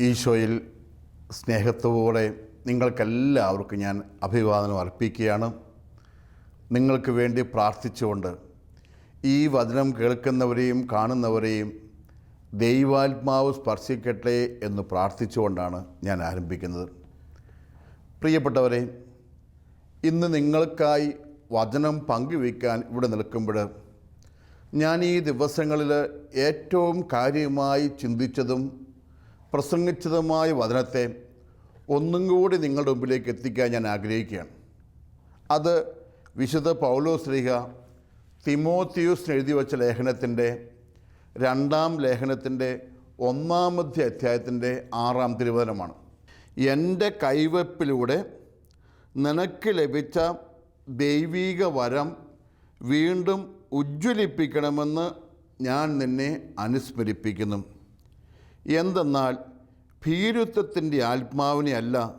ഈശോയിൽ സ്നേഹത്തോടെ നിങ്ങൾക്കെല്ലാവർക്കും ഞാൻ അഭിവാദനം അർപ്പിക്കുകയാണ്. നിങ്ങൾക്ക് വേണ്ടി പ്രാർത്ഥിച്ചുകൊണ്ട് ഈ വചനം കേൾക്കുന്നവരെയും കാണുന്നവരെയും ദൈവാത്മാവ് സ്പർശിക്കട്ടെ എന്ന് പ്രാർത്ഥിച്ചുകൊണ്ടാണ് ഞാൻ ആരംഭിക്കുന്നത്. പ്രിയപ്പെട്ടവരെ ഇന്ന് നിങ്ങൾക്കായി വചനം പങ്കുവയ്ക്കാൻ ഇവിടെ നിൽക്കുമ്പോൾ ഞാൻ ഈ ദിവസങ്ങളിൽ ഏറ്റവും കാര്യമായി ചിന്തിച്ചതും പ്രസംഗിച്ചതുമായ വചനത്തെ ഒന്നും കൂടി നിങ്ങളുടെ മുമ്പിലേക്ക് എത്തിക്കാൻ ഞാൻ ആഗ്രഹിക്കുകയാണ്. അത് വിശുദ്ധ പൗലോ ശ്രീഹ തിമോത്തിയൂസിന് എഴുതി വച്ച ലേഖനത്തിന്റെ രണ്ടാം ലേഖനത്തിന്റെ ഒന്നാമത്തെ അധ്യായത്തിന്റെ ആറാം തിരുവചനമാണ്. എന്റെ കൈവപ്പിലൂടെ നിനക്ക് ലഭിച്ച ദൈവീക വരം വീണ്ടും ഉജ്ജ്വലിപ്പിക്കണമെന്ന് ഞാൻ നിന്നെ അനുസ്മരിപ്പിക്കുന്നു. എന്തെന്നാൽ ഭീരുത്വത്തിന്റെ ആത്മാവിനെ അല്ല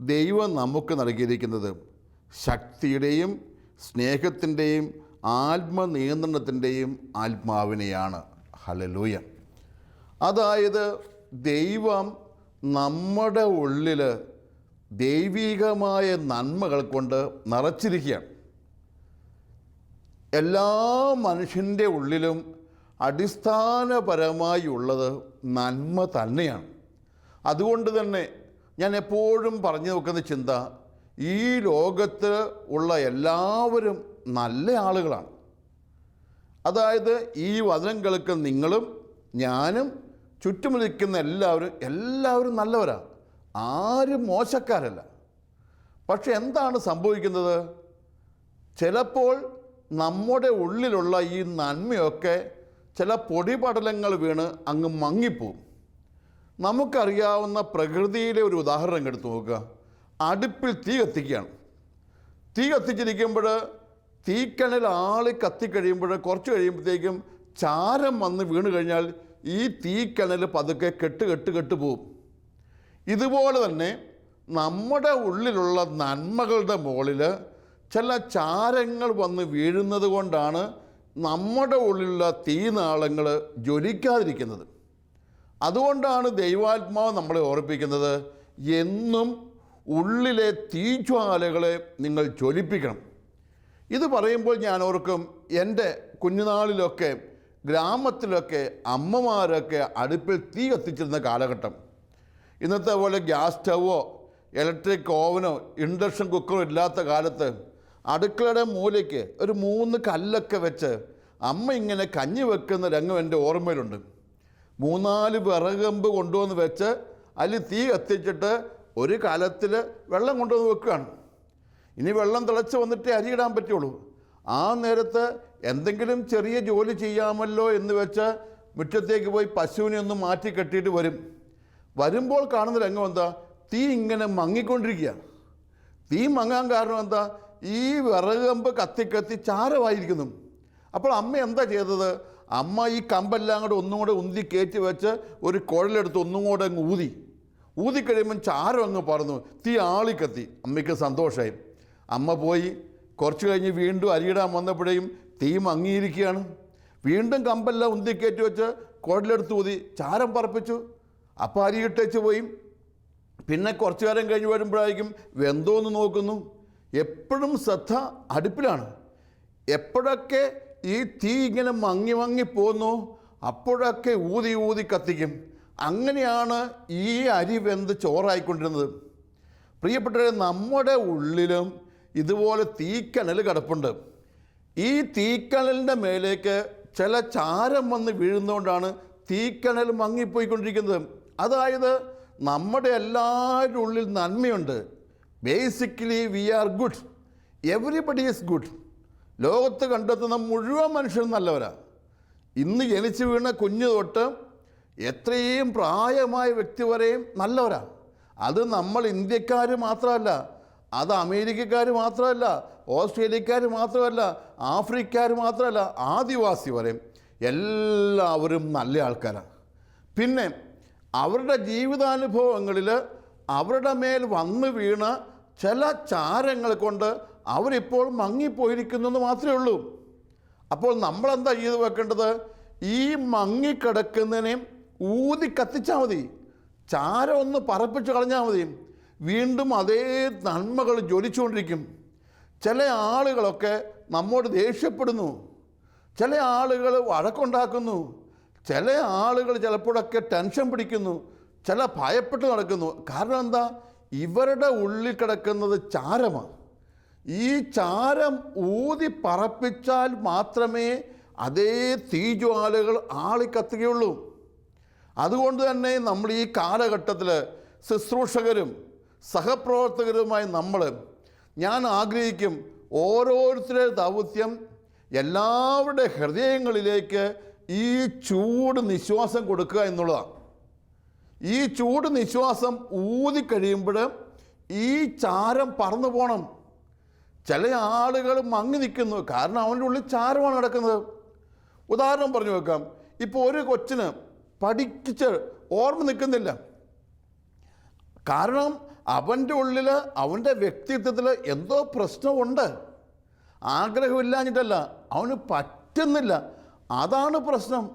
ദൈവം നമുക്ക് നൽകിയിരിക്കുന്നത്. ശക്തിയുടെയും സ്നേഹത്തിന്റെയും ആത്മനിയന്ത്രണത്തിന്റെയും ആത്മാവിനെയാണ്. ഹലലൂയ അതായത് ദൈവം നമ്മുടെ ഉള്ളിൽ ദൈവികമായ നന്മകൾ കൊണ്ട് നിറച്ചിരിക്കുകയാണ്. എല്ലാ മനുഷ്യന്റെ ഉള്ളിലും അടിസ്ഥാനപരമായി ഉള്ളത് നന്മ തന്നെയാണ്. അതുകൊണ്ട് തന്നെ ഞാൻ എപ്പോഴും പറഞ്ഞു നോക്കുന്ന ചിന്ത ഈ ലോകത്ത് ഉള്ള എല്ലാവരും നല്ല ആളുകളാണ്. അതായത് ഈ വചനം കേൾക്കുന്ന നിങ്ങളും ഞാനും ചുറ്റും നിൽക്കുന്ന എല്ലാവരും എല്ലാവരും നല്ലവരാണ്. ആരും മോശക്കാരല്ല. പക്ഷെ എന്താണ് സംഭവിക്കുന്നത്? ചിലപ്പോൾ നമ്മുടെ ഉള്ളിലുള്ള ഈ നന്മയൊക്കെ ചില പൊടിപടലങ്ങൾ വീണ് അങ്ങ് മങ്ങിപ്പോവും. നമുക്കറിയാവുന്ന പ്രകൃതിയിലെ ഒരു ഉദാഹരണം എടുത്തു നോക്കുക. അടുപ്പിൽ തീ കത്തിക്കുകയാണ്. തീ കത്തിച്ചിരിക്കുമ്പോൾ തീക്കണൽ ആളി കത്തിക്കഴിയുമ്പോൾ കുറച്ച് കഴിയുമ്പോഴത്തേക്കും ചാരം വന്ന് വീണ് കഴിഞ്ഞാൽ ഈ തീക്കണൽ പതുക്കെ കെട്ട് കെട്ട് കെട്ട് പോവും. ഇതുപോലെ തന്നെ നമ്മുടെ ഉള്ളിലുള്ള നന്മകളുടെ മുകളിൽ ചില ചാരങ്ങൾ വന്ന് വീഴുന്നത് കൊണ്ടാണ് നമ്മുടെ ഉള്ളിലുള്ള തീനാളങ്ങൾ ജ്വലിക്കാതിരിക്കുന്നത്. അതുകൊണ്ടാണ് ദൈവാത്മാവ് നമ്മളെ ഓർപ്പിക്കുന്നത് എന്നും ഉള്ളിലെ തീജ്വാലകളെ നിങ്ങൾ ജ്വലിപ്പിക്കണം. ഇത് പറയുമ്പോൾ ഞാൻ ഓർക്കും എന്റെ കുഞ്ഞുനാളിലൊക്കെ ഗ്രാമത്തിലൊക്കെ അമ്മമാരൊക്കെ അടുപ്പിൽ തീ കത്തിച്ചിരുന്ന കാലഘട്ടം. ഇന്നത്തെ പോലെ ഗ്യാസ് സ്റ്റവോ ഇലക്ട്രിക് ഓവനോ ഇൻഡക്ഷൻ കുക്കറോ ഇല്ലാത്ത കാലത്ത് അടുക്കളയുടെ മൂലയ്ക്ക് ഒരു മൂന്ന് കല്ലൊക്കെ വെച്ച് അമ്മ ഇങ്ങനെ കഞ്ഞി വെക്കുന്ന രംഗം എന്റെ ഓർമ്മയിലുണ്ട്. മൂന്നാൽ വിറകമ്പ് കൊണ്ടുവന്ന് വെച്ച് അതിൽ തീ കത്തിച്ചിട്ട് ഒരു കാലത്തിൽ വെള്ളം കൊണ്ടുവന്ന് വെക്കുകയാണ്. ഇനി വെള്ളം തിളച്ച് വന്നിട്ടേ അരിയിടാൻ പറ്റുള്ളൂ. ആ നേരത്ത് എന്തെങ്കിലും ചെറിയ ജോലി ചെയ്യാമല്ലോ എന്ന് വെച്ച് മുറ്റത്തേക്ക് പോയി പശുവിനെ ഒന്ന് മാറ്റി കെട്ടിയിട്ട് വരും. വരുമ്പോൾ കാണുന്ന രംഗം എന്താ? തീ ഇങ്ങനെ മങ്ങിക്കൊണ്ടിരിക്കുകയാണ്. തീ മങ്ങാൻ കാരണം എന്താ? ഈ വിറകമ്പ് കത്തിക്കത്തി കത്തി ചാരമായിരിക്കുന്നു. അപ്പോൾ അമ്മ എന്താ ചെയ്തത്? അമ്മ ഈ കമ്പെല്ലാം കൂടെ ഒന്നും കൂടെ ഉന്തി കയറ്റി വെച്ച് ഒരു കുഴലെടുത്ത് ഒന്നും കൂടെ അങ്ങ് ഊതി. ഊതി കഴിയുമ്പം ചാരം അങ്ങ് പറന്നു. തീ ആളിക്കത്തി. അമ്മയ്ക്ക് സന്തോഷമായി. അമ്മ പോയി. കുറച്ച് കഴിഞ്ഞ് വീണ്ടും അരിയിടാൻ വന്നപ്പോഴേയും തീ മങ്ങിയിരിക്കുകയാണ്. വീണ്ടും കമ്പെല്ലാം ഉന്തി കയറ്റി വെച്ച് കുഴലെടുത്ത് ഊതി. ചാരം പറപ്പിച്ചു. അപ്പോൾ അരി ഇട്ടേച്ച് പോയി. പിന്നെ കുറച്ചു കാലം കഴിഞ്ഞ് വരുമ്പോഴായിരിക്കും വെന്തോന്ന് നോക്കുന്നു. എപ്പോഴും ശ്രദ്ധ അടുപ്പിലാണ്. എപ്പോഴൊക്കെ ഈ തീ ഇങ്ങനെ മങ്ങി മങ്ങി പോന്നു അപ്പോഴൊക്കെ ഊതി ഊതി കത്തിക്കും. അങ്ങനെയാണ് ഈ അരി വെന്ത് ചോറായിക്കൊണ്ടിരുന്നത്. പ്രിയപ്പെട്ടവരെ നമ്മുടെ ഉള്ളിലും ഇതുപോലെ തീക്കനൽ കിടപ്പുണ്ട്. ഈ തീക്കനലിന്റെ മേലേക്ക് ചില ചാരം വന്ന് വീഴുന്നതുകൊണ്ടാണ് തീക്കനൽ മങ്ങിപ്പോയിക്കൊണ്ടിരിക്കുന്നത്. അതായത് നമ്മുടെ എല്ലാവരുടെ ഉള്ളിൽ നന്മയുണ്ട്. Basically we are good everybody is good ലോകത്ത് കണ്ടെത്തുന്ന മുഴുവൻ മനുഷ്യരും നല്ലവരാ. ഇന്ന് ജനിച്ചു വീണ കുഞ്ഞു തൊട്ട് എത്രയും പ്രായമായ വ്യക്തി വരെയും നല്ലവരാ. അത് നമ്മൾ ഇന്ത്യക്കാർ മാത്രമല്ല അത് അമേരിക്കക്കാർ മാത്രമല്ല ഓസ്ട്രേലിയക്കാർ മാത്രമല്ല ആഫ്രിക്കക്കാർ മാത്രമല്ല ആദിവാസി വരെയും എല്ലാവരും നല്ല ആൾക്കാരാണ് പിന്നെ അവരുടെ ജീവിതാനുഭവങ്ങളിൽ അവരുടെ മേൽ വന്നു വീണ ചില ചാരങ്ങൾ കൊണ്ട് അവരിപ്പോൾ മങ്ങിപ്പോയിരിക്കുന്നു എന്ന് മാത്രമേ ഉള്ളൂ. അപ്പോൾ നമ്മളെന്താ ചെയ്ത് വെക്കേണ്ടത്? ഈ മങ്ങിക്കിടക്കുന്നതിനെ ഊതി കത്തിച്ചാൽ മതി. ചാരം ഒന്ന് പറപ്പിച്ച് കളഞ്ഞാൽ മതി. വീണ്ടും അതേ നന്മകൾ ജ്വലിച്ചുകൊണ്ടിരിക്കും. ചില ആളുകളൊക്കെ നമ്മോട് ദേഷ്യപ്പെടുന്നു. ചില ആളുകൾ വഴക്കുണ്ടാക്കുന്നു. ചില ആളുകൾ ചിലപ്പോഴൊക്കെ ടെൻഷൻ പിടിക്കുന്നു ചില ഭയപ്പെട്ട് നടക്കുന്നു. കാരണം എന്താ? ഇവരുടെ ഉള്ളിൽ കിടക്കുന്നത് ചാരമാണ്. ഈ ചാരം ഊതി പറപ്പിച്ചാൽ മാത്രമേ അതേ തീജ്വാലകൾ ആളിക്കത്തുകയുള്ളൂ അതുകൊണ്ട് തന്നെ നമ്മൾ ഈ കാലഘട്ടത്തിൽ ശുശ്രൂഷകരും സഹപ്രവർത്തകരുമായി നമ്മൾ ഞാൻ ആഗ്രഹിക്കും ഓരോരുത്തരുടെ ദൗത്യം എല്ലാവരുടെ ഹൃദയങ്ങളിലേക്ക് ഈ ചൂട് നിശ്വാസം കൊടുക്കുക എന്നുള്ളതാണ്. ഈ ചൂട് നിശ്വാസം ഊതി കഴിയുമ്പോൾ ഈ ചാരം പറന്നു പോകണം ചില ആളുകൾ മങ്ങി നിൽക്കുന്നു. കാരണം അവന്റെ ഉള്ളിൽ ചാരമാണ് കിടക്കുന്നത്. ഉദാഹരണം പറഞ്ഞു വെക്കാം. ഇപ്പോൾ ഒരു കൊച്ചിന് പഠിച്ച് ഓർമ്മ നിൽക്കുന്നില്ല. കാരണം അവന്റെ ഉള്ളിൽ അവന്റെ വ്യക്തിത്വത്തിൽ എന്തോ പ്രശ്നമുണ്ട്. ആഗ്രഹമില്ലാഞ്ഞിട്ടല്ല. അവന് പറ്റുന്നില്ല. അതാണ് പ്രശ്നം.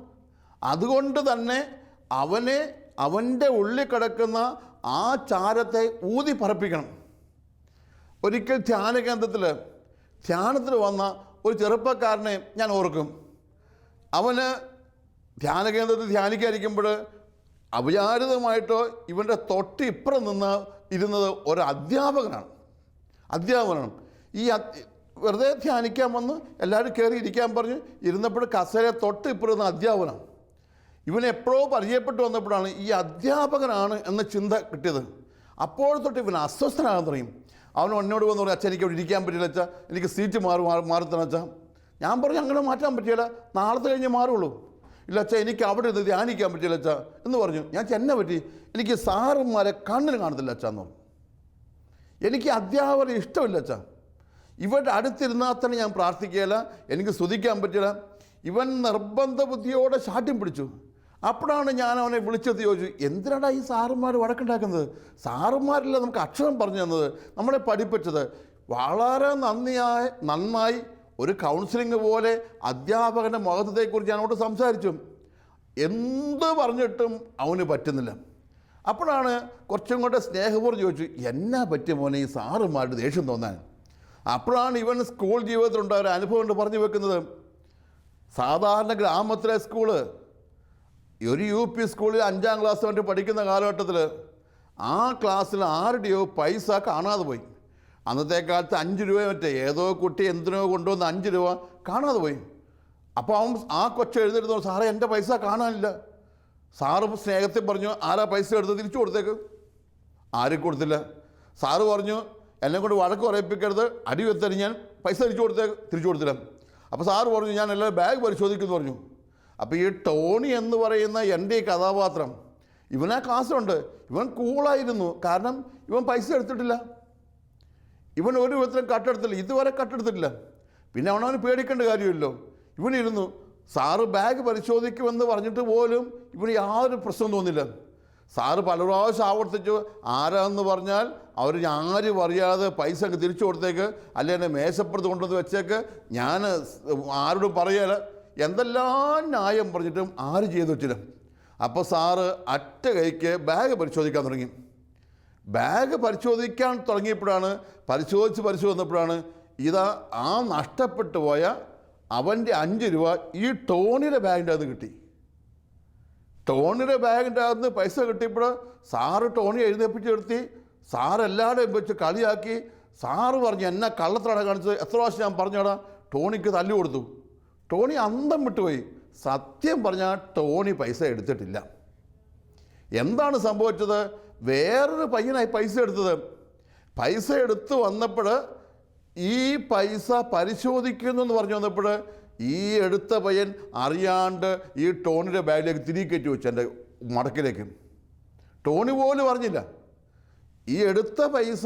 അതുകൊണ്ട് തന്നെ അവനെ അവന്റെ ഉള്ളിൽ കിടക്കുന്ന ആ ചാരത്തെ ഊതി പറപ്പിക്കണം. ഒരിക്കൽ ധ്യാന കേന്ദ്രത്തിൽ ധ്യാനത്തിൽ വന്ന ഒരു ചെറുപ്പക്കാരനെ ഞാൻ ഓർക്കും. അവന് ധ്യാന കേന്ദ്രത്തിൽ ധ്യാനിക്കാതിരിക്കുമ്പോൾ അവിചാരിതമായിട്ടോ ഇവന്റെ തൊട്ട് ഇപ്പുറം നിന്ന് ഇരുന്നത് ഒരു അധ്യാപകനാണ്. അധ്യാപകനാണ്. ഈ വെറുതെ ധ്യാനിക്കാൻ വന്ന് എല്ലാവരും കയറി ഇരിക്കാൻ പറഞ്ഞ് ഇരുന്നപ്പോൾ കസേര തൊട്ട് ഇപ്പുറന്ന് അധ്യാപനം ഇവനെ എപ്പോഴോ പരിചയപ്പെട്ടു വന്നപ്പോഴാണ് ഈ അധ്യാപകനാണ് എന്ന ചിന്ത കിട്ടിയത്. അപ്പോൾ തൊട്ട് ഇവൻ അസ്വസ്ഥനാകാൻ തുടങ്ങി അവൻ എന്നോട് വന്ന് പറഞ്ഞു അച്ഛൻ എനിക്ക് അവിടെ ഇരിക്കാൻ പറ്റില്ല അച്ഛാ എനിക്ക് സീറ്റ് മാറി മാറി മാറത്തണം അച്ഛാ. ഞാൻ പറഞ്ഞു അങ്ങനെ മാറ്റാൻ പറ്റിയില്ല നാളത്തെ കഴിഞ്ഞ് മാറുള്ളൂ. ഇല്ല അച്ഛാ എനിക്ക് അവിടെ ഇരുന്ന് ധ്യാനിക്കാൻ പറ്റില്ല അച്ഛാ എന്ന് പറഞ്ഞു. ഞാൻ ചെന്നെ പറ്റി? എനിക്ക് സാറന്മാരെ കണ്ണിന് കാണത്തില്ല അച്ഛാ എന്ന് പറഞ്ഞു. എനിക്ക് അധ്യാപകരെ ഇഷ്ടമില്ല അച്ഛാ. ഇവരുടെ അടുത്തിരുന്നാൽ തന്നെ ഞാൻ പ്രാർത്ഥിക്കുകയില്ല. എനിക്ക് സ്തുതിക്കാൻ പറ്റില്ല. ഇവൻ നിർബന്ധ ബുദ്ധിയോടെ ശാഠ്യം പിടിച്ചു. അപ്പോഴാണ് ഞാൻ അവനെ വിളിച്ചത് ചോദിച്ചു എന്തിനാടാ ഈ സാറുമാർ വഴക്കുണ്ടാക്കുന്നത്? സാറുമാരല്ല നമുക്ക് അക്ഷരം പറഞ്ഞു തന്നത്? നമ്മളെ പഠിപ്പിച്ചത്. വളരെ നന്ദിയായി നന്നായി ഒരു കൗൺസിലിംഗ് പോലെ അധ്യാപകന്റെ മഹത്വത്തെക്കുറിച്ച് ഞാൻ അവനോട് സംസാരിച്ചു. എന്ത് പറഞ്ഞിട്ടും അവന് പറ്റുന്നില്ല. അപ്പോഴാണ് കുറച്ചും കൂടെ സ്നേഹപൂർവം ചോദിച്ചു എന്നാ പറ്റിയ മോനെ ഈ സാറുമാരുടെ ദേഷ്യം തോന്നാൻ? അപ്പോഴാണ് ഇവൻ സ്കൂൾ ജീവിതത്തിലുണ്ടായ ഒരു അനുഭവം കൊണ്ട് പറഞ്ഞു വെക്കുന്നത്. സാധാരണ ഗ്രാമത്തിലെ സ്കൂൾ ഒരു യു പി സ്കൂളിൽ അഞ്ചാം ക്ലാസ് വരെ പഠിക്കുന്ന കാലഘട്ടത്തിൽ ആ ക്ലാസ്സിൽ ആരുടെയോ പൈസ കാണാതെ പോയി. അന്നത്തെ കാലത്ത് അഞ്ച് രൂപ മറ്റേ ഏതോ കുട്ടി എന്തിനോ കൊണ്ടുവന്ന് അഞ്ച് രൂപ കാണാതെ പോയി. അപ്പോൾ അവൻ ആ കൊച്ചു എഴുന്നേരുന്നു സാറേ എന്റെ പൈസ കാണാനില്ല. സാറ് സ്നേഹത്തിൽ പറഞ്ഞു ആരാ പൈസ എടുത്ത് തിരിച്ചു കൊടുത്തേക്ക്. ആരും കൊടുത്തില്ല. സാറ് പറഞ്ഞു എന്നെ കൊണ്ട് വഴക്ക് പറയിപ്പിക്കരുത്. അടി ഞാൻ പൈസ തിരിച്ചു കൊടുത്തേ തിരിച്ചു കൊടുത്തില്ല അപ്പോൾ സാറ് പറഞ്ഞു ഞാൻ എല്ലാവരും ബാഗ് പരിശോധിക്കുമെന്ന് പറഞ്ഞു. അപ്പോൾ ഈ ടോണി എന്ന് പറയുന്ന എന്റെ ഈ കഥാപാത്രം ഇവനാ ക്ലാസ്സുണ്ട് ഇവൻ കൂളായിരുന്നു. കാരണം ഇവൻ പൈസ എടുത്തിട്ടില്ല. ഇവൻ ഒരു വിധത്തിലും കട്ടെടുത്തില്ല ഇതുവരെ കട്ടെടുത്തിട്ടില്ല പിന്നെ അവനവന് പേടിക്കേണ്ട കാര്യമില്ലല്ലോ. ഇവനിരുന്നു. സാറ് ബാഗ് പരിശോധിക്കുമെന്ന് പറഞ്ഞിട്ട് പോലും ഇവന് യാതൊരു പ്രശ്നം തോന്നില്ല. സാറ് പല പ്രാവശ്യം ആവർത്തിച്ചു ആരാന്ന് പറഞ്ഞാൽ അവർ ആരും അറിയാതെ പൈസ അങ്ങ് തിരിച്ചു കൊടുത്തേക്ക് അല്ലെ എന്നെ മേശപ്പുറത്ത് കൊണ്ടുവന്ന് വെച്ചേക്ക്. ഞാൻ ആരോടും പറയല. എന്തെല്ലാം ന്യായം പറഞ്ഞിട്ടും ആര് ചെയ്തു വെച്ചില്ല. അപ്പോൾ സാറ് അറ്റ കൈക്ക് ബാഗ് പരിശോധിക്കാൻ തുടങ്ങി. ബാഗ് പരിശോധിക്കാൻ തുടങ്ങിയപ്പോഴാണ് പരിശോധിച്ച് പരിശോധിച്ചപ്പോഴാണ് ഇതാ ആ നഷ്ടപ്പെട്ടു പോയ അവന്റെ അഞ്ച് രൂപ ഈ ടോണിയുടെ ബാഗിന്റെ അത് കിട്ടി. ടോണിയുടെ ബാഗിന്റെ അകത്ത് പൈസ കിട്ടിയപ്പോൾ സാറ് ടോണി എഴുന്നേപ്പിച്ച് നിർത്തി സാറെല്ലാവരുടെയും വെച്ച് കളിയാക്കി. സാറ് പറഞ്ഞു എന്നെ കള്ളത്തറ കാണിച്ചത്. എത്ര പ്രാവശ്യം ഞാൻ പറഞ്ഞോടാ? ടോണിക്ക് തല്ലു കൊടുത്തു. ടോണി അന്തം വിട്ടുപോയി. സത്യം പറഞ്ഞാൽ ടോണി പൈസ എടുത്തിട്ടില്ല. എന്താണ് സംഭവിച്ചത്? വേറൊരു പയ്യനായി പൈസ എടുത്തത്. പൈസ എടുത്ത് വന്നപ്പോൾ ഈ പൈസ പരിശോധിക്കുന്നു എന്ന് പറഞ്ഞു വന്നപ്പോൾ ഈ എടുത്ത പയ്യൻ അറിയാണ്ട് ഈ ടോണിന്റെ ബാഗിലേക്ക് തിരികെ കയറ്റി വെച്ചു എന്റെ മടക്കിലേക്ക്. ടോണി പോലും അറിഞ്ഞില്ല. ഈ എടുത്ത പൈസ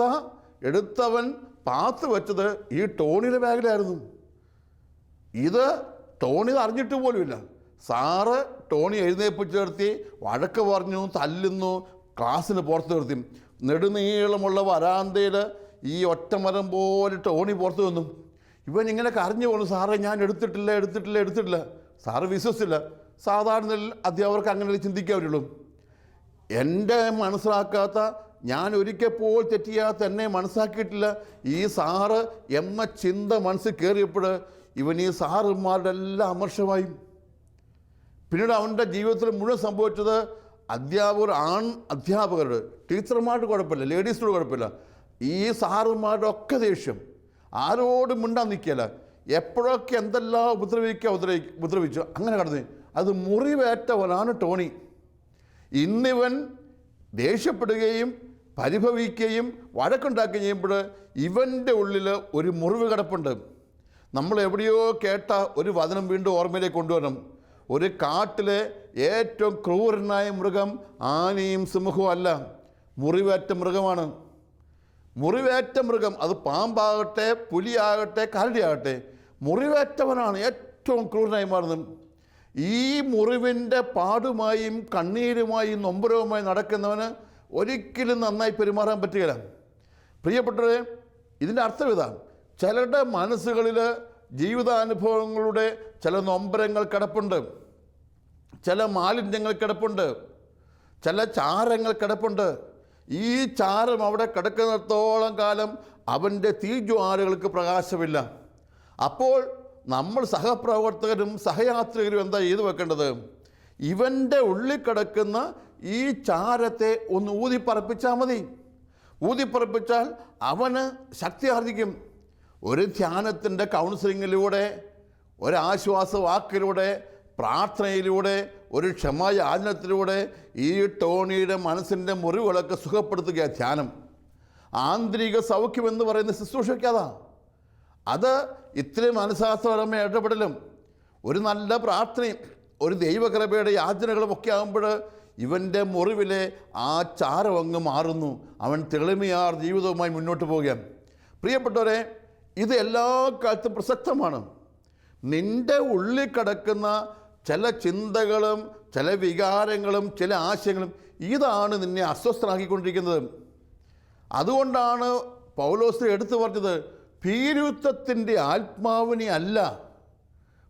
എടുത്തവൻ പാത്ത് വെച്ചത് ഈ ടോണിയുടെ ബാഗിലായിരുന്നു. ഇത് ടോണി അറിഞ്ഞിട്ട് പോലുമില്ല. സാറ് ടോണി എഴുന്നേപ്പിച്ച് നിർത്തി വഴക്ക് പറഞ്ഞു തല്ലുന്നു ക്ലാസ്സിന് പുറത്ത് നിർത്തി. നെടുനീളമുള്ള വരാന്തയിൽ ഈ ഒറ്റമരം പോലെ ടോണി പുറത്തു വന്നു ഇവൻ ഇങ്ങനെ കരഞ്ഞു പോകുന്നു സാറേ ഞാൻ എടുത്തിട്ടില്ല എടുത്തിട്ടില്ല എടുത്തിട്ടില്ല. സാറ് വിശ്വസിച്ചില്ല. സാധാരണ അധ്യാപകർക്ക് അങ്ങനെ ചിന്തിക്കാൻ എന്റെ മനസ്സിലാക്കാത്ത ഞാൻ ഒരിക്കൽ പോൽ തെറ്റിയാത്ത എന്നെ മനസ്സാക്കിയിട്ടില്ല ഈ സാറ് എമ്മ ചിന്ത മനസ്സിൽ കയറിയപ്പോൾ ഇവൻ ഈ സാറുമാരുടെ എല്ലാം അമർഷമായി. പിന്നീട് അവന്റെ ജീവിതത്തിൽ മുഴുവൻ സംഭവിച്ചത് അധ്യാപകർ ആൺ അധ്യാപകരുടെ ടീച്ചർമാർക്ക് കുഴപ്പമില്ല ലേഡീസിനോട് കുഴപ്പമില്ല. ഈ സാറുമാരുടെ ഒക്കെ ദേഷ്യം. ആരോടും മിണ്ടാൻ നിൽക്കിയല്ല എപ്പോഴൊക്കെ എന്തെല്ലാം ഉപദ്രവിക്കുക ഉപദ്രവി ഉപദ്രവിച്ചു അങ്ങനെ കടന്നു. അത് മുറിവേറ്റവനാണ് ടോണി. ഇന്നിവൻ ദേഷ്യപ്പെടുകയും പരിഭവിക്കുകയും വഴക്കുണ്ടാക്കുകയും ചെയ്യുമ്പോൾ ഇവന്റെ ഉള്ളിൽ ഒരു മുറിവ് കിടപ്പുണ്ട്. നമ്മൾ എവിടെയോ കേട്ട ഒരു വചനം വീണ്ടും ഓർമ്മയിലേക്ക് കൊണ്ടുവരണം. ഒരു കാട്ടിലെ ഏറ്റവും ക്രൂരനായ മൃഗം ആനയും സിംഹവും അല്ല. മുറിവേറ്റ മൃഗമാണ്. മുറിവേറ്റ മൃഗം അത് പാമ്പാകട്ടെ പുലിയാകട്ടെ കരടിയാകട്ടെ മുറിവേറ്റവനാണ് ഏറ്റവും ക്രൂരനായി മാറുന്നത്. ഈ മുറിവിന്റെ പാടുമായും കണ്ണീരുമായും നൊമ്പരവുമായി നടക്കുന്നവന് ഒരിക്കലും നന്നായി പെരുമാറാൻ പറ്റുകയില്ല. പ്രിയപ്പെട്ടവരെ ഇതിന്റെ അർത്ഥം ഇതാണ്. ചിലരുടെ മനസ്സുകളിൽ ജീവിതാനുഭവങ്ങളുടെ ചില നൊമ്പരങ്ങൾ കിടപ്പുണ്ട്. ചില മാലിന്യങ്ങൾ കിടപ്പുണ്ട്. ചില ചാരങ്ങൾ കിടപ്പുണ്ട്. ഈ ചാരം അവിടെ കിടക്കുന്നിടത്തോളം കാലം അവന്റെ തീജ്വാലകൾക്ക് പ്രകാശമില്ല. അപ്പോൾ നമ്മൾ സഹപ്രവർത്തകരും സഹയാത്രികരും എന്താ ചെയ്തു വെക്കേണ്ടത്? ഇവന്റെ ഉള്ളിൽ കിടക്കുന്ന ഈ ചാരത്തെ ഒന്ന് ഊതിപ്പറപ്പിച്ചാൽ മതി. ഊതിപ്പറപ്പിച്ചാൽ അവന് ശക്തി ആർജിക്കും. ഒരു ധ്യാനത്തിന്റെ കൗൺസിലിങ്ങിലൂടെ ഒരാശ്വാസ വാക്കിലൂടെ പ്രാർത്ഥനയിലൂടെ ഒരു ക്ഷമായാചനത്തിലൂടെ ഈ ടോണിയുടെ മനസ്സിന്റെ മുറിവുകളൊക്കെ സുഖപ്പെടുത്തുക ധ്യാനം. ആന്തരിക സൗഖ്യം എന്ന് പറയുന്ന ശുശ്രൂഷയ്ക്കതാ അത്. ഇത്രയും മനഃശാസ്ത്രപരമായ ഇടപെടലും ഒരു നല്ല പ്രാർത്ഥനയും ഒരു ദൈവകൃപയുടെ യാചനകളും ഒക്കെ ആകുമ്പോൾ ഇവന്റെ മുറിവിലെ ആ ചാരം അങ്ങ് മാറുന്നു. അവൻ തെളിമയാർ ജീവിതവുമായി മുന്നോട്ട് പോവുകയാണ്. പ്രിയപ്പെട്ടവരെ ഇത് എല്ലാ കാലത്തും പ്രസക്തമാണ്. നിന്റെ ഉള്ളിൽ കിടക്കുന്ന ചില ചിന്തകളും ചില വികാരങ്ങളും ചില ആശയങ്ങളും ഇതാണ് നിന്നെ അസ്വസ്ഥനാക്കിക്കൊണ്ടിരിക്കുന്നത്. അതുകൊണ്ടാണ് പൗലോസ് എടുത്തു പറഞ്ഞത് ഭീരുത്വത്തിന്റെ ആത്മാവിനെ അല്ല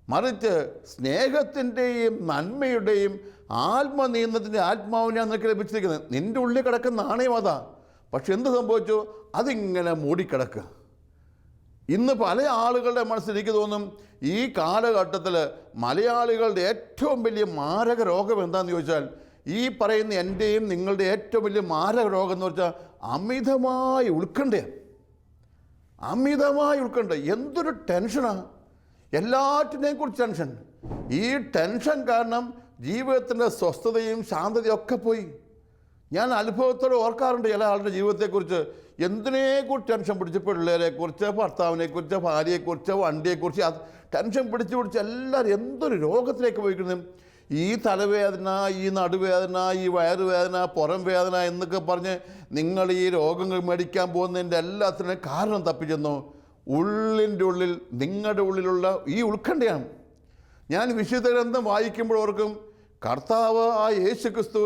മറിച്ച് സ്നേഹത്തിന്റെയും നന്മയുടെയും ആത്മനിയന്ത്രണത്തിന്റെ ആത്മാവിനെയാണ് നിനക്ക് ലഭിച്ചിരിക്കുന്നത്. നിന്റെ ഉള്ളിൽ കിടക്കുന്ന നാണയം അതാ. പക്ഷെ എന്ത് സംഭവിച്ചു? അതിങ്ങനെ മൂടിക്കിടക്കുക. ഇന്ന് പല ആളുകളുടെ മനസ്സിൽ എനിക്ക് തോന്നും ഈ കാലഘട്ടത്തിൽ മലയാളികളുടെ ഏറ്റവും വലിയ മാരക രോഗം എന്താണെന്ന് ചോദിച്ചാൽ ഈ പറയുന്ന എന്റെയും നിങ്ങളുടെ ഏറ്റവും വലിയ മാരക രോഗം എന്ന് വെച്ചാൽ അമിതമായി ഉൾക്കണ്ടയാണ് അമിതമായി ഉൾക്കണ്ട എന്തൊരു ടെൻഷനാണ് എല്ലാറ്റിനെയും കുറിച്ച് ടെൻഷൻ. ഈ ടെൻഷൻ കാരണം ജീവിതത്തിന്റെ സ്വസ്ഥതയും ശാന്തതയും ഒക്കെ പോയി. ഞാൻ അനുഭവത്തോടെ ഓർക്കാറുണ്ട് ചില ആളുടെ ജീവിതത്തെക്കുറിച്ച്. എന്തിനെക്കുറിച്ച് ടെൻഷൻ പിടിച്ച് പിള്ളേരെക്കുറിച്ച് ഭർത്താവിനെക്കുറിച്ച് ഭാര്യയെക്കുറിച്ച് വണ്ടിയെക്കുറിച്ച് അത് ടെൻഷൻ പിടിച്ച് പിടിച്ച് എല്ലാവരും എന്തൊരു രോഗത്തിലേക്ക് പോയിക്കുന്നത് ഈ തലവേദന ഈ നടുവേദന ഈ വയറുവേദന പുറം വേദന എന്നൊക്കെ പറഞ്ഞ് നിങ്ങൾ ഈ രോഗങ്ങൾ മേടിക്കാൻ പോകുന്നതിന്റെ എല്ലാത്തിനും കാരണം തപ്പിച്ചെന്നു. ഉള്ളിന്റെ ഉള്ളിൽ നിങ്ങളുടെ ഉള്ളിലുള്ള ഈ ഉത്കണ്ഠയാണ്. ഞാൻ വിശുദ്ധ ഗ്രന്ഥം വായിക്കുമ്പോഴോർക്കും കർത്താവ് ആ യേശു ക്രിസ്തു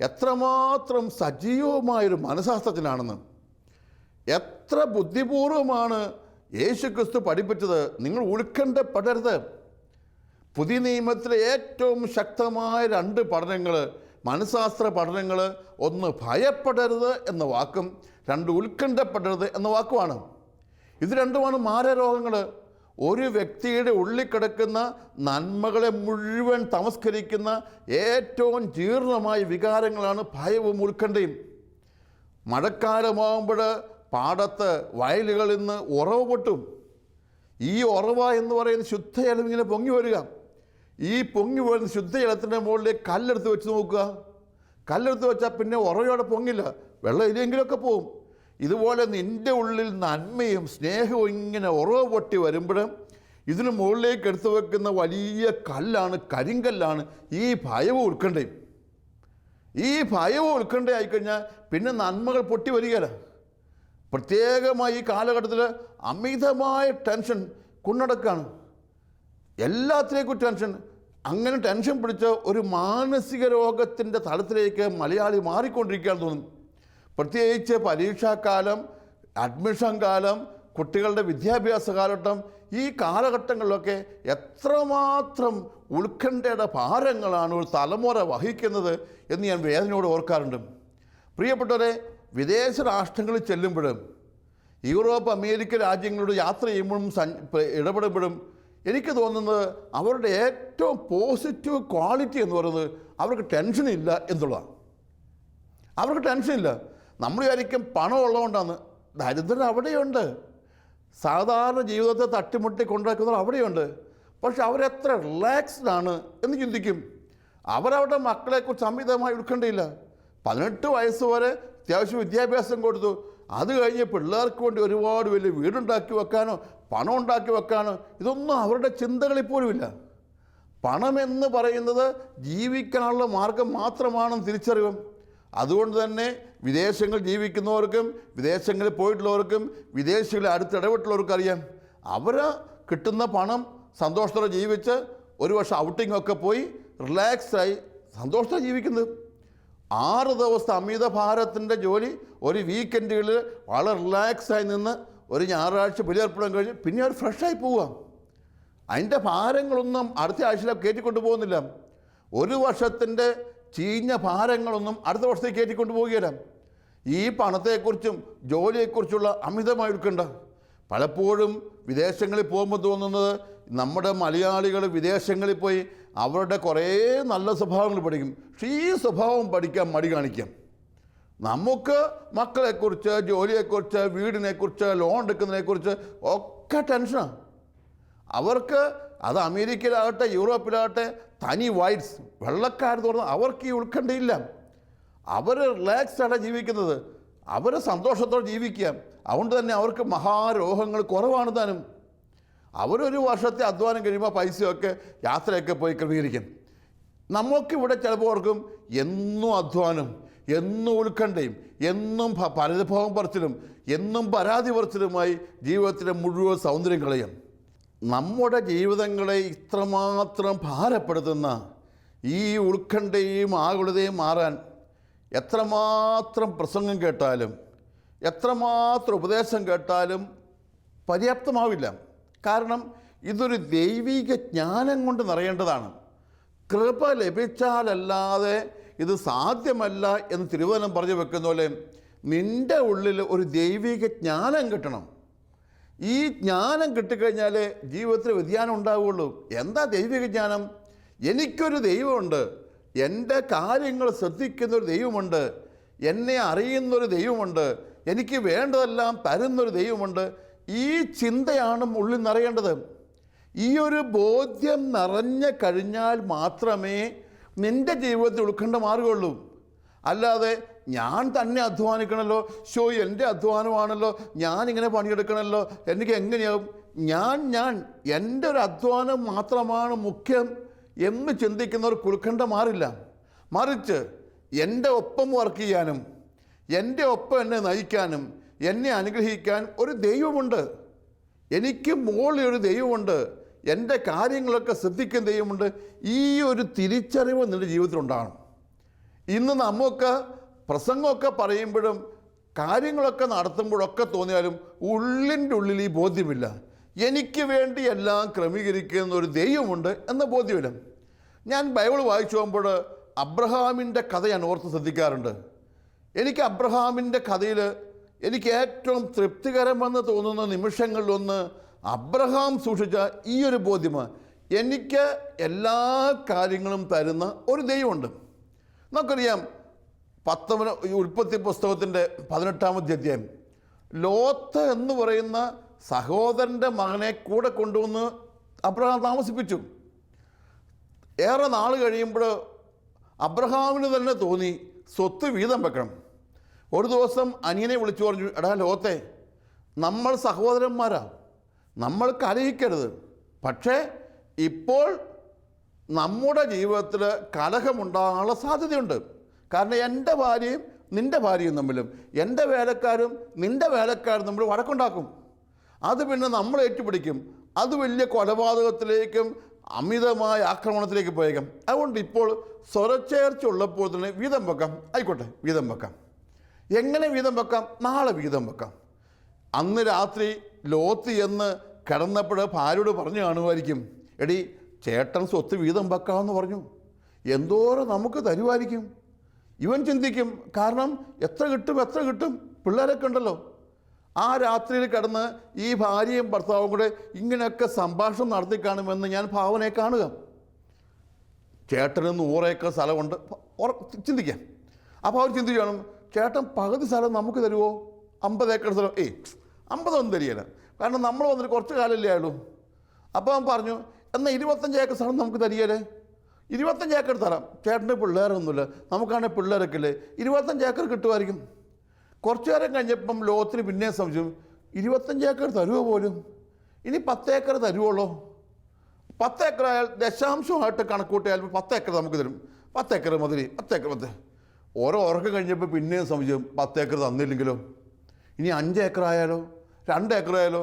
എത്രമാത്രം സജീവമായൊരു മനഃശാസ്ത്രജ്ഞനാണെന്ന്. എത്ര ബുദ്ധിപൂർവമാണ് യേശുക്രിസ്തു പഠിപ്പിച്ചത്? നിങ്ങൾ ഉൾക്കണ്ട പടരുത്. പുതിയ നിയമത്തിലെ ഏറ്റവും ശക്തമായ രണ്ട് പഠനങ്ങൾ മനഃശാസ്ത്ര പഠനങ്ങൾ ഒന്ന് ഭയപ്പെടരുത് എന്ന വാക്കും രണ്ട് ഉത്കണ്ഠപ്പെടരുത് എന്ന വാക്കുമാണ്. ഇത് രണ്ടുമാണ് മാരരോഗങ്ങൾ ഒരു വ്യക്തിയുടെ ഉള്ളിൽ കിടക്കുന്ന നന്മകളെ മുഴുവൻ തമസ്കരിക്കുന്ന ഏറ്റവും ജീർണമായ വികാരങ്ങളാണ് ഭയവും ഉത്കണ്ഠയും. മഴക്കാലമാകുമ്പോൾ പാടത്ത് വയലുകളിൽ നിന്ന് ഉറവ് പൊട്ടും. ഈ ഉറവ എന്ന് പറയുന്ന ശുദ്ധജലം ഇങ്ങനെ പൊങ്ങി വരിക. ഈ പൊങ്ങി വരുന്ന ശുദ്ധജലത്തിന്റെ മുകളിൽ കല്ലെടുത്ത് വെച്ച് നോക്കുക. കല്ലെടുത്ത് വെച്ചാൽ പിന്നെ ഉറവയോടെ പൊങ്ങില്ല. വെള്ളം ഇല്ലെങ്കിലൊക്കെ പോകും ഇതുപോലെ നിന്റെ ഉള്ളിൽ നന്മയും സ്നേഹവും ഇങ്ങനെ ഉറവ് പൊട്ടി വരുമ്പോൾ ഇതിന് മുകളിലേക്ക് എടുത്തു വെക്കുന്ന വലിയ കല്ലാണ് കരിങ്കല്ലാണ് ഈ ഭയവും ഉൾക്കണ്ടയും ഈ ഭയവും ഉൾക്കണ്ടേ ആയിക്കഴിഞ്ഞാൽ പിന്നെ നന്മകൾ പൊട്ടി വരികയില്ല. പ്രത്യേകമായി ഈ കാലഘട്ടത്തിൽ അമിതമായ ടെൻഷൻ കൊണ്ടടക്കാണ് എല്ലാത്തിലേക്കും ടെൻഷൻ. അങ്ങനെ ടെൻഷൻ പിടിച്ച ഒരു മാനസിക രോഗത്തിന്റെ തലത്തിലേക്ക് മലയാളി മാറിക്കൊണ്ടിരിക്കുകയാണ് തോന്നുന്നു പ്രത്യേകിച്ച് പരീക്ഷാക്കാലം അഡ്മിഷൻ കാലം കുട്ടികളുടെ വിദ്യാഭ്യാസ കാലഘട്ടം ഈ കാലഘട്ടങ്ങളിലൊക്കെ എത്രമാത്രം ഉത്കണ്ഠയുടെ ഭാരങ്ങളാണ് ഒരു തലമുറ വഹിക്കുന്നത് എന്ന് ഞാൻ വേദനയോട് ഓർക്കാറുണ്ട്. പ്രിയപ്പെട്ടവരെ വിദേശ രാഷ്ട്രങ്ങളിൽ ചെല്ലുമ്പോഴും യൂറോപ്പ് അമേരിക്ക രാജ്യങ്ങളോട് യാത്ര ചെയ്യുമ്പോഴും ഇടപെടുമ്പോഴും എനിക്ക് തോന്നുന്നത് അവരുടെ ഏറ്റവും പോസിറ്റീവ് ക്വാളിറ്റി എന്ന് പറയുന്നത് അവർക്ക് ടെൻഷൻ ഇല്ല എന്നുള്ളതാണ്. അവർക്ക് ടെൻഷനില്ല നമ്മൾ വിചാരിക്കും പണം ഉള്ളതുകൊണ്ടാണ്. ദരിദ്രർ അവിടെയുണ്ട്. സാധാരണ ജീവിതത്തെ തട്ടിമുട്ടി കൊണ്ടുവയ്ക്കുന്നവർ അവിടെയുണ്ട്. പക്ഷെ അവരെത്ര റിലാക്സ്ഡ് ആണ് എന്ന് ചിന്തിക്കും. അവരവരുടെ മക്കളെക്കുറിച്ച് അമിതമായി ഉത്കണ്ഠയില്ല. പതിനെട്ട് വയസ്സ് വരെ അത്യാവശ്യം വിദ്യാഭ്യാസം കൊടുത്തു. അത് കഴിഞ്ഞ് പിള്ളേർക്ക് വേണ്ടി ഒരുപാട് വലിയ വീടുണ്ടാക്കി വെക്കാനോ പണം ഉണ്ടാക്കി വെക്കാനോ ഇതൊന്നും അവരുടെ ചിന്തകളിൽ പോലുമില്ല പണമെന്ന് പറയുന്നത് ജീവിക്കാനുള്ള മാർഗം മാത്രമാണെന്ന് തിരിച്ചറിവും. അതുകൊണ്ട് തന്നെ വിദേശങ്ങൾ ജീവിക്കുന്നവർക്കും വിദേശങ്ങളിൽ പോയിട്ടുള്ളവർക്കും വിദേശികളിൽ അടുത്തിടപെട്ടുള്ളവർക്കും അറിയാം. അവർ കിട്ടുന്ന പണം സന്തോഷത്തോടെ ജീവിച്ച് ഒരു വർഷം ഔട്ടിംഗ് ഒക്കെ പോയി റിലാക്സായി സന്തോഷത്തോടെ ജീവിക്കുന്നത് ആറ് ദിവസത്തെ അമിത ഭാരത്തിന്റെ ജോലി ഒരു വീക്കെൻഡുകളിൽ വളരെ റിലാക്സായി നിന്ന് ഒരു ഞായറാഴ്ച ബലിയർപ്പണം കഴിഞ്ഞ് പിന്നെ അവർ ഫ്രഷായി പോവാം അതിന്റെ ഭാരങ്ങളൊന്നും അടുത്ത ആഴ്ചയിൽ കയറ്റിക്കൊണ്ട് പോകുന്നില്ല. ഒരു വർഷത്തിന്റെ ചീഞ്ഞ ഭാരങ്ങളൊന്നും അടുത്ത വർഷത്തേക്ക് കയറ്റിക്കൊണ്ട് പോവുകയില്ല. ഈ പണത്തെക്കുറിച്ചും ജോലിയെക്കുറിച്ചുള്ള അമിതമായി എടുക്കണ്ട. പലപ്പോഴും വിദേശങ്ങളിൽ പോകുമ്പോൾ തോന്നുന്നത് നമ്മുടെ മലയാളികൾ വിദേശങ്ങളിൽ പോയി അവരുടെ കുറേ നല്ല സ്വഭാവങ്ങൾ പഠിക്കും. പക്ഷേ ഈ സ്വഭാവം പഠിക്കാൻ മടി കാണിക്കാം. നമുക്ക് മക്കളെക്കുറിച്ച് ജോലിയെക്കുറിച്ച് വീടിനെക്കുറിച്ച് ലോൺ എടുക്കുന്നതിനെക്കുറിച്ച് ഒക്കെ ടെൻഷനാണ് അവർക്ക് അത് അമേരിക്കയിലാകട്ടെ യൂറോപ്പിലാകട്ടെ തനി വൈറ്റ്സ് വെള്ളക്കാർ പറഞ്ഞാൽ അവർക്ക് ഈ ഉത്കണ്ഠയില്ല. അവർ റിലാക്സ്ഡാണ് ജീവിക്കുന്നത്. അവർ സന്തോഷത്തോടെ ജീവിക്കുക. അതുകൊണ്ട് തന്നെ അവർക്ക് മഹാരോഗങ്ങൾ കുറവാണ് താനും അവരൊരു വർഷത്തെ അധ്വാനം കഴിയുമ്പോൾ പൈസയൊക്കെ യാത്രയൊക്കെ പോയി ക്രമീകരിക്കും. നമുക്കിവിടെ ചിലപ്പോൾ ഓർക്കും എന്നും അധ്വാനം എന്നും ഉത്കണ്ഠയും എന്നും പരഭവം പറച്ചിലും എന്നും പരാതി പറച്ചിലുമായി ജീവിതത്തിലെ മുഴുവൻ സൗന്ദര്യം കളയും നമ്മുടെ ജീവിതങ്ങളെ ഇത്രമാത്രം ഭാരപ്പെടുത്തുന്ന ഈ ഉത്കണ്ഠയും ആകുലതയും മാറാൻ എത്രമാത്രം പ്രസംഗം കേട്ടാലും എത്രമാത്രം ഉപദേശം കേട്ടാലും പര്യാപ്തമാവില്ല. കാരണം ഇതൊരു ദൈവിക ജ്ഞാനം കൊണ്ട് നിറയേണ്ടതാണ്. കൃപ ലഭിച്ചാലല്ലാതെ ഇത് സാധ്യമല്ല എന്ന് തിരുവനന്തപുരം പറഞ്ഞു വെക്കുന്ന പോലെ നിന്റെ ഉള്ളിൽ ഒരു ദൈവിക ജ്ഞാനം കിട്ടണം. ഈ ജ്ഞാനം കിട്ടിക്കഴിഞ്ഞാൽ ജീവിതത്തിൽ വ്യതിയാനം ഉണ്ടാവുകയുള്ളൂ എന്താ ദൈവിക ജ്ഞാനം? എനിക്കൊരു ദൈവമുണ്ട്. എന്റെ കാര്യങ്ങൾ ശ്രദ്ധിക്കുന്നൊരു ദൈവമുണ്ട്. എന്നെ അറിയുന്നൊരു ദൈവമുണ്ട്. എനിക്ക് വേണ്ടതെല്ലാം തരുന്നൊരു ദൈവമുണ്ട്. ഈ ചിന്തയാണ് ഉള്ളിൽ നിറയേണ്ടത്. ഈ ഒരു ബോധ്യം നിറഞ്ഞ കഴിഞ്ഞാൽ മാത്രമേ നിന്റെ ജീവിതത്തിൽ ഉൾക്കണ്ട മാറുകയുള്ളൂ. അല്ലാതെ ഞാൻ തന്നെ അധ്വാനിക്കണമല്ലോ ഷോ എന്റെ അധ്വാനമാണല്ലോ ഞാനിങ്ങനെ പണിയെടുക്കണമല്ലോ എനിക്ക് എങ്ങനെയാവും? ഞാൻ ഞാൻ എന്റെ ഒരു അധ്വാനം മാത്രമാണ് മുഖ്യം എന്ന് ചിന്തിക്കുന്നവർ ഉത്കണ്ഠ മാറില്ല. മറിച്ച് എന്റെ ഒപ്പം വർക്ക് ചെയ്യാനും എന്റെ ഒപ്പം എന്നെ നയിക്കാനും എന്നെ അനുഗ്രഹിക്കാൻ ഒരു ദൈവമുണ്ട്. എനിക്ക് മുകളിൽ ഒരു ദൈവമുണ്ട്. എന്റെ കാര്യങ്ങളൊക്കെ ശ്രദ്ധിക്കുന്ന ദൈവമുണ്ട്. ഈ ഒരു തിരിച്ചറിവ് നിന്റെ ജീവിതത്തിൽ ഉണ്ടാകണം. ഇന്ന് നമുക്ക് പ്രസംഗമൊക്കെ പറയുമ്പോഴും കാര്യങ്ങളൊക്കെ നടത്തുമ്പോഴൊക്കെ തോന്നിയാലും ഉള്ളിന്റെ ഉള്ളിൽ ഈ ബോധ്യമില്ല. എനിക്ക് വേണ്ടി എല്ലാം ക്രമീകരിക്കുന്ന ഒരു ദൈവമുണ്ട് എന്ന ബോധ്യമില്ല. ഞാൻ ബൈബിൾ വായിച്ചു പോകുമ്പോൾ അബ്രഹാമിന്റെ കഥ ഞാൻ ഓർത്ത് ശ്രദ്ധിക്കാറുണ്ട്. എനിക്ക് അബ്രഹാമിന്റെ കഥയിൽ എനിക്ക് ഏറ്റവും തൃപ്തികരമെന്ന് തോന്നുന്ന നിമിഷങ്ങളിലൊന്ന് അബ്രഹാം സൂക്ഷിച്ച ഈ ഒരു ബോധ്യം. എനിക്ക് എല്ലാ കാര്യങ്ങളും തരുന്ന ഒരു ദൈവമുണ്ട്. നമുക്കറിയാം പത്തൊമ്പത് ഉൽപ്പത്തി പുസ്തകത്തിന്റെ പതിനെട്ടാമത്തെ അധ്യായം. ലോത്ത് എന്ന് പറയുന്ന സഹോദരന്റെ മകനെ കൂടെ കൊണ്ടുവന്ന് അബ്രഹാം താമസിപ്പിച്ചു. ഏറെ നാൾ കഴിയുമ്പോൾ അബ്രഹാമിന് തന്നെ തോന്നി സ്വത്ത് വീതം വെക്കണം. ഒരു ദിവസം അനിയനെ വിളിച്ചു പറഞ്ഞു എടാ ലോത്തെ നമ്മൾ സഹോദരന്മാരാ നമ്മൾ കലഹിക്കരുത്. പക്ഷേ ഇപ്പോൾ നമ്മുടെ ജീവിതത്തിൽ കലഹമുണ്ടാകാനുള്ള സാധ്യതയുണ്ട്. കാരണം എന്റെ ഭാര്യയും നിന്റെ ഭാര്യയും തമ്മിലും എന്റെ വേലക്കാരും നിന്റെ വേലക്കാരും തമ്മിൽ വഴക്കുണ്ടാക്കും. അത് പിന്നെ നമ്മൾ ഏറ്റുപിടിക്കും. അത് വലിയ കൊലപാതകത്തിലേക്കും അമിതമായ ആക്രമണത്തിലേക്ക് പോയേക്കാം. അതുകൊണ്ട് ഇപ്പോൾ സ്വരച്ചേർച്ച ഉള്ളപ്പോൾ തന്നെ വീതം വെക്കാം. ആയിക്കോട്ടെ വീതം വെക്കാം. എങ്ങനെ വീതം വെക്കാം? നാളെ വീതം വെക്കാം. അന്ന് രാത്രി ലോത്ത് എന്ന് കിടന്നപ്പോൾ ഭാര്യയോട് പറഞ്ഞു കാണുമായിരിക്കും. എടി ചേട്ടൻ സ്വത്ത് വീതം വെക്കാമെന്ന് പറഞ്ഞു. എന്തോരം നമുക്ക് തരുമായിരിക്കും? ഇവൻ ചിന്തിക്കും കാരണം എത്ര കിട്ടും എത്ര കിട്ടും? പിള്ളേരൊക്കെ ഉണ്ടല്ലോ. ആ രാത്രിയിൽ കിടന്ന് ഈ ഭാര്യയും ഭർത്താവും കൂടെ ഇങ്ങനെയൊക്കെ സംഭാഷണം നടത്തി കാണുമെന്ന് ഞാൻ ഭാവനയെ കാണുക. ചേട്ടന് നൂറേക്കർ സ്ഥലമുണ്ട്. ചിന്തിക്കാം. അപ്പോൾ അവർ ചിന്തിച്ചു കാണും ചേട്ടൻ പകുതി സ്ഥലം നമുക്ക് തരുമോ അമ്പത് ഏക്കർ സ്ഥലം. ഏയ് അമ്പതൊന്നും തരികയില്ല. കാരണം നമ്മൾ വന്നിട്ട് കുറച്ച് കാലമല്ലേ ആയുള്ളൂ. അപ്പോൾ അവൻ പറഞ്ഞു എന്നാൽ ഇരുപത്തഞ്ച് ഏക്കർ സ്ഥലം നമുക്ക് തരികയില്ലേ ഇരുപത്തഞ്ച് ഏക്കർ തരാം. ചേട്ടന്റെ പിള്ളേരൊന്നുമില്ല. നമുക്കാണെങ്കിൽ പിള്ളേരൊക്കെ ഇല്ലേ ഇരുപത്തഞ്ച് ഏക്കർ കിട്ടുമായിരിക്കും. കുറച്ച് നേരം കഴിഞ്ഞപ്പം ലോകത്തിന് പിന്നെ സംശയം ഇരുപത്തഞ്ച് ഏക്കർ തരുമോ പോലും? ഇനി പത്ത് ഏക്കർ തരുവുള്ളൂ ഏക്കർ അയാൾ ദശാംശമായിട്ട് കണക്കൂട്ടിയാൽ പത്ത് ഏക്കർ നമുക്ക് തരും. പത്ത് ഏക്കർ മതി പത്ത് ഏക്കർ ഓരോ ഉറക്കം കഴിഞ്ഞപ്പോൾ പിന്നെയും സംശയം പത്ത് ഏക്കർ തന്നില്ലെങ്കിലോ? ഇനി അഞ്ച് ഏക്കർ ആയാലോ? രണ്ട് ഏക്കർ ആയാലോ?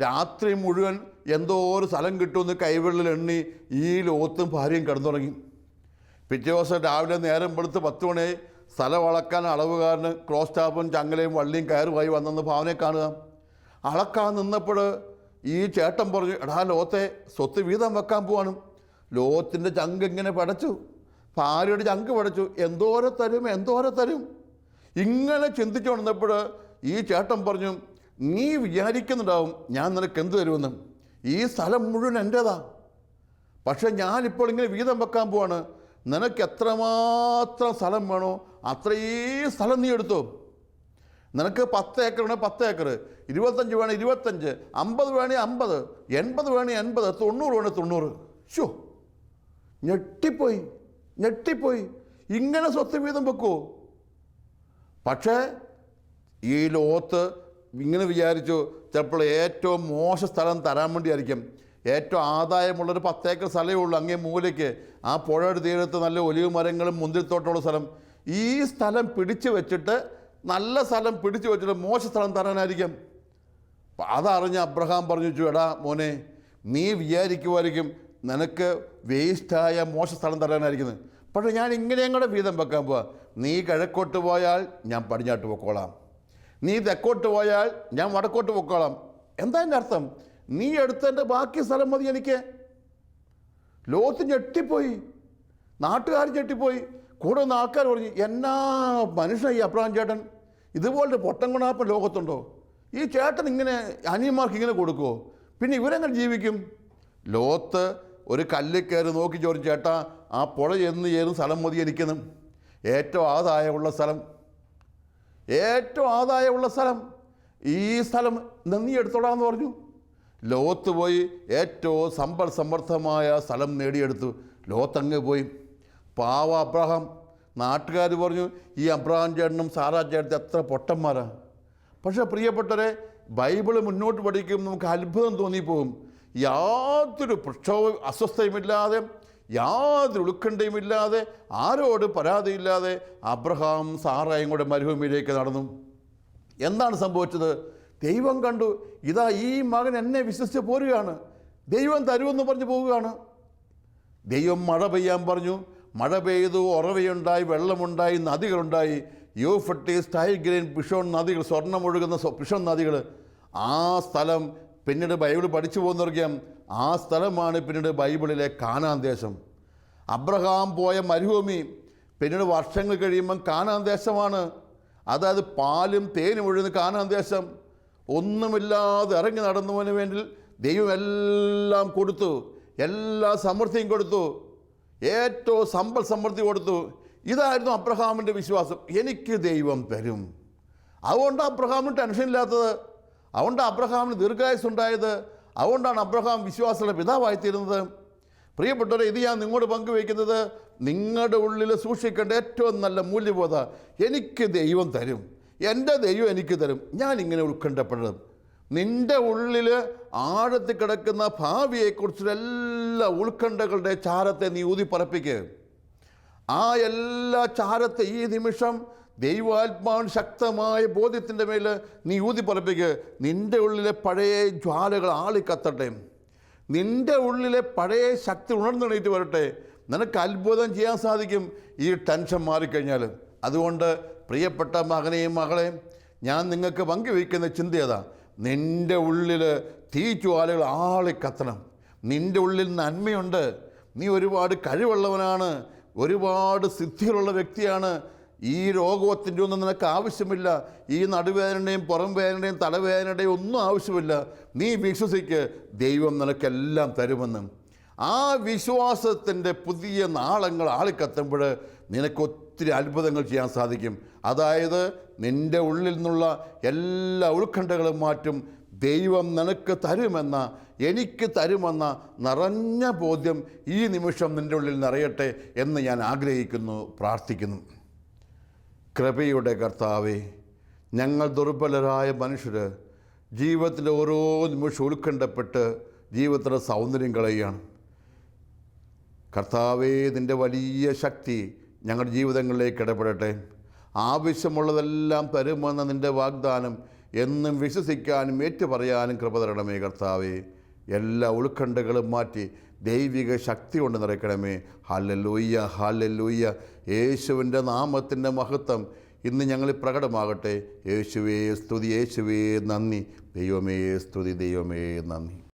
രാത്രി മുഴുവൻ എന്തോ ഒരു സ്ഥലം കിട്ടുമെന്ന് കൈവെള്ളിൽ എണ്ണി ഈ ലോത്തും ഭാര്യയും കിടന്നു തുടങ്ങി പിറ്റേ ദിവസം രാവിലെ നേരം വെളുത്ത് പത്ത് മണിയായി സ്ഥലം അളക്കാൻ അളവുകാരന് ക്രോസ് ടാപ്പും ചങ്ങലയും വള്ളിയും കയറുമായി വന്നെന്ന് ഭാവനയെ കാണുക. അളക്കാൻ നിന്നപ്പോൾ ഈ ചേട്ടൻ പറഞ്ഞു എടാ ലോത്തെ സ്വത്ത് വീതം വെക്കാൻ പോവാണ്. ലോത്തിന്റെ ചങ്ക് ഇങ്ങനെ പടച്ചു. ഭാര്യയുടെ ചങ്ക് പടച്ചു. എന്തോരം തരും എന്തോരം തരും. ഇങ്ങനെ ചിന്തിച്ചു വന്നപ്പോൾ ഈ ചേട്ടൻ പറഞ്ഞു നീ വിചാരിക്കുന്നുണ്ടാവും ഞാൻ നിനക്ക് എന്ത് തരുമെന്ന്. ഈ സ്ഥലം മുഴുവൻ എന്റേതാ പക്ഷെ ഞാനിപ്പോൾ ഇങ്ങനെ വീതം വെക്കാൻ പോവാണ്. നിനക്ക് എത്രമാത്രം സ്ഥലം വേണോ അത്രയും സ്ഥലം നീ എടുത്തോ. നിനക്ക് പത്ത് ഏക്കർ വേണേൽ പത്ത് ഏക്കർ ഇരുപത്തഞ്ച് വേണേൽ ഇരുപത്തഞ്ച് അമ്പത് വേണേൽ അമ്പത് എൺപത് വേണേൽ എൺപത് തൊണ്ണൂറ് വേണേൽ തൊണ്ണൂറ്. ഷോ ഞെട്ടിപ്പോയി. ഞെട്ടിപ്പോയി. ഇങ്ങനെ സ്വത്ത് വീതം വെക്കുമോ പക്ഷേ ഈ ലോകത്ത് ഇങ്ങനെ വിചാരിച്ചു ചിലപ്പോൾ ഏറ്റവും മോശ സ്ഥലം തരാൻ വേണ്ടിയായിരിക്കും. ഏറ്റവും ആദായമുള്ളൊരു പത്തേക്കർ സ്ഥലമേ ഉള്ളൂ അങ്ങേ മൂലയ്ക്ക്. ആ പുഴയുടെ തീരത്ത് നല്ല ഒലിവ് മരങ്ങളും മുന്തിരിത്തോട്ടമുള്ള സ്ഥലം. ഈ സ്ഥലം പിടിച്ചു വെച്ചിട്ട് നല്ല സ്ഥലം പിടിച്ചു വെച്ചിട്ട് മോശ സ്ഥലം തരാനായിരിക്കും. അതറിഞ്ഞ് അബ്രഹാം പറഞ്ഞു "ചു, എടാ മോനെ നീ വിചാരിക്കുമായിരിക്കും നിനക്ക് വേസ്റ്റായ മോശ സ്ഥലം തരാനായിരിക്കുന്നത് പക്ഷേ ഞാൻ ഇങ്ങനെയും കൂടെ വീതം വെക്കാൻ പോവാ. നീ കിഴക്കോട്ട് പോയാൽ ഞാൻ പടിഞ്ഞാട്ട് പൊക്കോളാം. നീ തെക്കോട്ട് പോയാൽ ഞാൻ വടക്കോട്ട് പൊക്കോളാം. എന്താ എന്റെ അർത്ഥം? നീ എടുത്തതിന്റെ ബാക്കി സ്ഥലം മതി എനിക്ക്. ലോകത്ത് ഞെട്ടിപ്പോയി. നാട്ടുകാർ ഞെട്ടിപ്പോയി. കൂടെ ഒന്ന് ആൾക്കാർ പറഞ്ഞു എന്നാ മനുഷ്യൻ ഈ അബ്രഹാം ചേട്ടൻ? ഇതുപോലൊരു പൊട്ടം കൊണ്ടാപ്പം ലോകത്തുണ്ടോ? ഈ ചേട്ടൻ ഇങ്ങനെ അനിയന്മാർക്ക് ഇങ്ങനെ കൊടുക്കുമോ പിന്നെ ഇവരെങ്ങനെ ജീവിക്കും? ലോകത്ത് ഒരു കല്ല് കയറി നോക്കി ചോദിച്ചു ചേട്ടാ ആ പുഴ ചെന്ന് ചേരുന്ന സ്ഥലം മതി എനിക്കെന്നും? ഏറ്റവും ആദായമുള്ള സ്ഥലം. ഏറ്റവും ആദായമുള്ള സ്ഥലം? ഈ സ്ഥലം നീ എടുത്തോളാന്ന് പറഞ്ഞു. ലോകത്ത് പോയി ഏറ്റവും സമ്പൽ സമർത്ഥമായ സ്ഥലം നേടിയെടുത്തു. ലോകത്തങ്ങ് പോയി. പാവ അബ്രഹാം നാട്ടുകാർ പറഞ്ഞു ഈ അബ്രഹാം ചേട്ടനും സാറാ ചേട്ടനും എത്ര പൊട്ടന്മാരാണ് പക്ഷേ പ്രിയപ്പെട്ടവരെ ബൈബിൾ മുന്നോട്ട് പഠിക്കും നമുക്ക് അത്ഭുതം തോന്നിപ്പോകും. യാതൊരു പ്രക്ഷോഭ അസ്വസ്ഥയുമില്ലാതെ യാതൊരു ഉത്കണ്ഠയുമില്ലാതെ ആരോട് പരാതിയില്ലാതെ അബ്രഹാം സാറായും കൂടെ മരുഭൂമിയിലേക്ക് നടന്നു. എന്താണ് സംഭവിച്ചത്? ദൈവം കണ്ടു ഇതാ ഈ മകൻ എന്നെ വിശ്വസിച്ച് പോരുകയാണ്. ദൈവം തരുമെന്ന് പറഞ്ഞു പോവുകയാണ്. ദൈവം മഴ പെയ്യാൻ പറഞ്ഞു. മഴ പെയ്തു ഉറവയുണ്ടായി വെള്ളമുണ്ടായി നദികളുണ്ടായി. യൂഫട്ടീസ് ടൈഗ്രീൻ പിഷോൺ നദികൾ സ്വർണമൊഴുകുന്ന സ്വ- പിഷോൺ നദികൾ ആ സ്ഥലം പിന്നീട് ബൈബിൾ പഠിച്ചു പോകുന്നവർക്കും ആ സ്ഥലമാണ് പിന്നീട് ബൈബിളിലെ കാനാൻ ദേശം. അബ്രഹാം പോയ മരുഭൂമി പിന്നീട് വർഷങ്ങൾ കഴിയുമ്പം കാനാൻ ദേശമാണ്. അതായത് പാലും തേനും ഒഴുകുന്ന കാനാൻ ദേശം. ഒന്നുമില്ലാതെ ഇറങ്ങി നടന്നവന് വേണ്ടി ദൈവം എല്ലാം കൊടുത്തു. എല്ലാ സമൃദ്ധിയും കൊടുത്തു. ഏറ്റവും സമ്പൽ സമൃദ്ധി കൊടുത്തു. ഇതായിരുന്നു അബ്രഹാമിന്റെ വിശ്വാസം. എനിക്ക് ദൈവം തരും. അതുകൊണ്ട് അബ്രഹാമിന് ടെൻഷൻ ഇല്ലാത്തത് അതുകൊണ്ട് അബ്രഹാമിന് ദീർഘായുസ് ഉണ്ടായത് അതുകൊണ്ടാണ് അബ്രഹാം വിശ്വാസയുടെ പിതാവായിത്തീരുന്നത്. പ്രിയപ്പെട്ടവരെ ഇത് ഞാൻ നിങ്ങളോട് പങ്കുവയ്ക്കുന്നത് നിങ്ങളുടെ ഉള്ളിൽ സൂക്ഷിക്കേണ്ട ഏറ്റവും നല്ല മൂല്യബോധ എനിക്ക് ദൈവം തരും. എന്റെ ദൈവം എനിക്ക് തരും. ഞാൻ ഇങ്ങനെ ഉത്കണ്ഠപ്പെടണം നിന്റെ ഉള്ളിൽ ആഴത്തിൽ കിടക്കുന്ന ഭാവിയെക്കുറിച്ചുള്ള എല്ലാ ഉത്കണ്ഠകളുടെ ചാരത്തെ നീ ഊതിപ്പറപ്പിക്കുക ആ എല്ലാ ചാരത്തെ ഈ നിമിഷം ദൈവാത്മാവിന് ശക്തമായ ബോധ്യത്തിന്റെ മേൽ നീ ഊതിപ്പറപ്പിക്കുക നിന്റെ ഉള്ളിലെ പഴയ ജ്വാലകൾ ആളി ആളിക്കത്തട്ടെ. നിന്റെ ഉള്ളിലെ പഴയ ശക്തി ഉണർന്നെണീറ്റ് വരട്ടെ. നിനക്ക് അത്ഭുതം ചെയ്യാൻ സാധിക്കും ഈ ടെൻഷൻ മാറിക്കഴിഞ്ഞാൽ. അതുകൊണ്ട് പ്രിയപ്പെട്ട മകനെയും മകളെ ഞാൻ നിങ്ങൾക്ക് പങ്കുവയ്ക്കുന്ന ചിന്തയതാ നിന്റെ ഉള്ളിൽ തീച്ചുവാലുകൾ കത്തണം നിന്റെ ഉള്ളിൽ നന്മയുണ്ട്. നീ ഒരുപാട് കഴിവുള്ളവനാണ്. ഒരുപാട് സിദ്ധികളുള്ള വ്യക്തിയാണ്. ഈ രോഗത്തിന്റെ ഒന്നും നിനക്ക് ആവശ്യമില്ല. ഈ നടുവേദനയും പുറം വേദനയുടെയും തലവേദനയുടെയും ഒന്നും ആവശ്യമില്ല. നീ വിശ്വസിക്ക് ദൈവം നിനക്കെല്ലാം തരുമെന്ന്. ആ വിശ്വാസത്തിന്റെ പുതിയ നാളങ്ങൾ ആളിക്കത്തുമ്പോൾ നിനക്ക് ഒത്തിരി അത്ഭുതങ്ങൾ ചെയ്യാൻ സാധിക്കും. അതായത് നിന്റെ ഉള്ളിൽ നിന്നുള്ള എല്ലാ ഉത്കണ്ഠകളും മാറ്റും. ദൈവം നിനക്ക് തരുമെന്ന എനിക്ക് തരുമെന്ന നിറഞ്ഞ ബോധ്യം ഈ നിമിഷം നിന്റെ ഉള്ളിൽ നിറയട്ടെ എന്ന് ഞാൻ ആഗ്രഹിക്കുന്നു പ്രാർത്ഥിക്കുന്നു. കൃപയുടെ കർത്താവെ ഞങ്ങൾ ദുർബലരായ മനുഷ്യർ ജീവിതത്തിന്റെ ഓരോ നിമിഷം ഉത്കണ്ഠപ്പെട്ട് ജീവിതത്തിന്റെ സൗന്ദര്യം കളയുകയാണ്. കർത്താവേ നിന്റെ വലിയ ശക്തി ഞങ്ങളുടെ ജീവിതങ്ങളിലേക്ക് ഇടപെടട്ടെ. ആവശ്യമുള്ളതെല്ലാം തരുമെന്ന നിന്റെ വാഗ്ദാനം എന്നും വിശ്വസിക്കാനും ഏറ്റുപറയാനും കൃപ തരണമേ കർത്താവേ. എല്ലാ ഉത്കണ്ഠകളും മാറ്റി ദൈവിക ശക്തി കൊണ്ട് നിറയ്ക്കണമേ. ഹാലല്ലൂയ്യ ഹാലല്ലൂയ്യ യേശുവിന്റെ നാമത്തിന്റെ മഹത്വം ഇന്ന് ഞങ്ങളിൽ പ്രകടമാകട്ടെ. യേശുവേ സ്തുതി യേശുവേ നന്ദി. ദൈവമേ സ്തുതി ദൈവമേ നന്ദി.